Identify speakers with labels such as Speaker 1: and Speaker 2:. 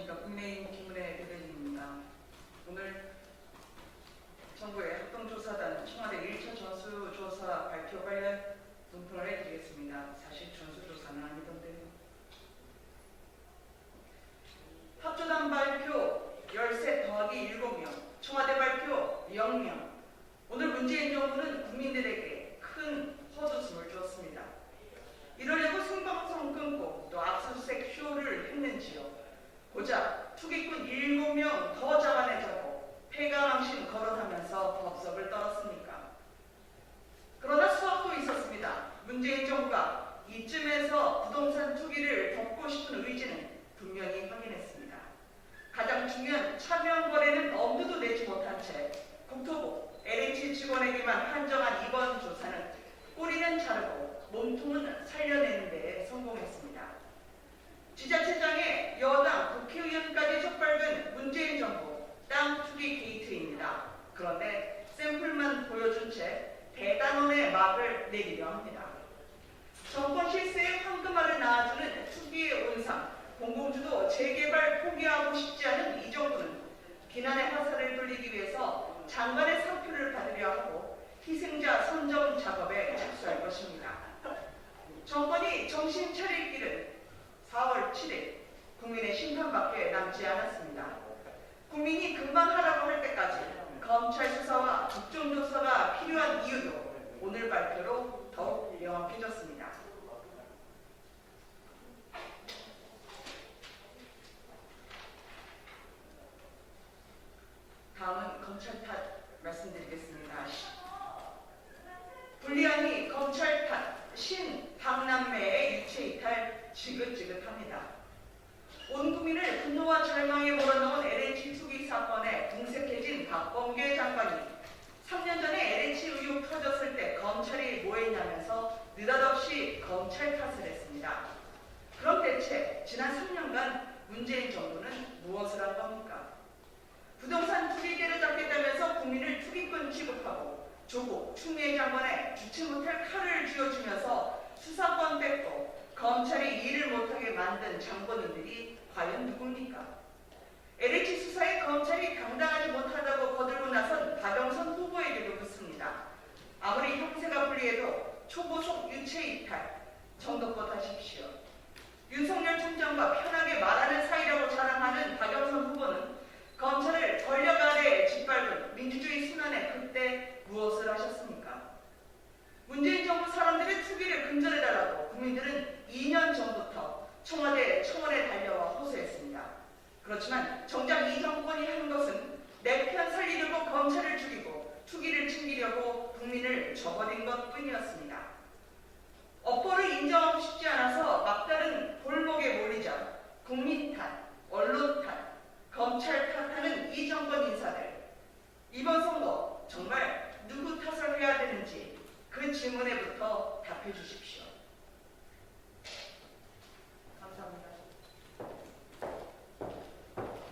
Speaker 1: 안녕하십니까. 국내인 김은혜 대변인입니다. 오늘 정부의 합동조사단 청와대 1차 전수조사 발표 관련 논평을 해드리겠습니다. 사실 전수조사는 아니던데요. 합조단 발표 13 더하기 7명, 청와대 발표 0명. 오늘 문재인 정부는 국민들에게 큰 헛웃음을 주었습니다. 이를 고작 투기꾼 7명 더 잡아내자고 폐가망신 걸어가면서 법석을 떨었습니까? 그러나 수학도 있었습니다. 문재인 정부가 이쯤에서 부동산 투기를 덮고 싶은 의지는 분명히 확인했습니다. 가장 중요한 차명 거래는 엄두도 내지 못한 채 국토부 LH 직원에게만 한정한 이번 조사는 꼬리는 자르고 몸통은 살려내는 데 성공했습니다. 지자체장의 여당 국회의원까지 촉발된 문재인 정부 땅 투기 게이트입니다. 그런데 샘플만 보여준 채 대단원의 막을 내리려 합니다. 정권 실세의 황금알을 낳아주는 투기의 온상, 공공주도 재개발 포기하고 싶지 않은 이 정부는 비난의 화살을 돌리기 위해서 장관의 상표를 받으려 하고 희생자 선정 작업에 착수할 것입니다. 정권이 정신 차릴 길은 4월 7일 국민의 심판밖에 남지 않았습니다. 국민이 금방 하라고 할 때까지 검찰 수사와 국정조사가 필요한 이유도 오늘 발표로 더욱 명확해졌습니다. 다음은 검찰 탓 말씀드리겠습니다. 불리하니 검찰 탓, 신 박남매의 유체 이탈 지긋지긋합니다. 온 국민을 분노와 절망에 몰아넣은 LH 투기 사건에 공색해진 박범계 장관이 3년 전에 터졌을 때 검찰이 뭐했냐면서 느닷없이 검찰 탓을 했습니다. 그럼 대체 지난 3년간 문재인 정부는 무엇을 한 겁니까? 부동산 투기죄를 잡겠다면서 국민을 투기꾼 취급하고 조국 추미애 장관에 주체 못할 칼을 쥐어주면서 수사권 뺏고 검찰이 일을 못하게 만든 장본인들이 과연 누굽니까? LH 수사에 검찰이 당당하지 못하다고 거들고 나선 박영선 후보에게도 묻습니다. 불리해도 초고속 유체 이탈 정도껏 하십시오. 윤석열 총장과 편하게 말하는 사이라고 자랑하는 박영선 후보는 검찰을 권력 아래에 짓밟은 민주주의 순환에 그때 무엇을 하셨습니까? 문재인 정부 사람들의 투기를 근절해달라고 국민들은 2년 전부터 청와대 청원에 달려와 호소했습니다. 그렇지만 정작 이 정권이 한 것은 내 편 살리려고 투기를 챙기려고 저버린 것 뿐이었습니다. 업보를 인정하고 싶지 않아서 막다른 골목에 몰리자 국민 탓, 언론 탓, 검찰 탓하는 이 정권 인사들 이번 선거 정말 누구 탓을 해야 되는지 그 질문에부터 답해 주십시오.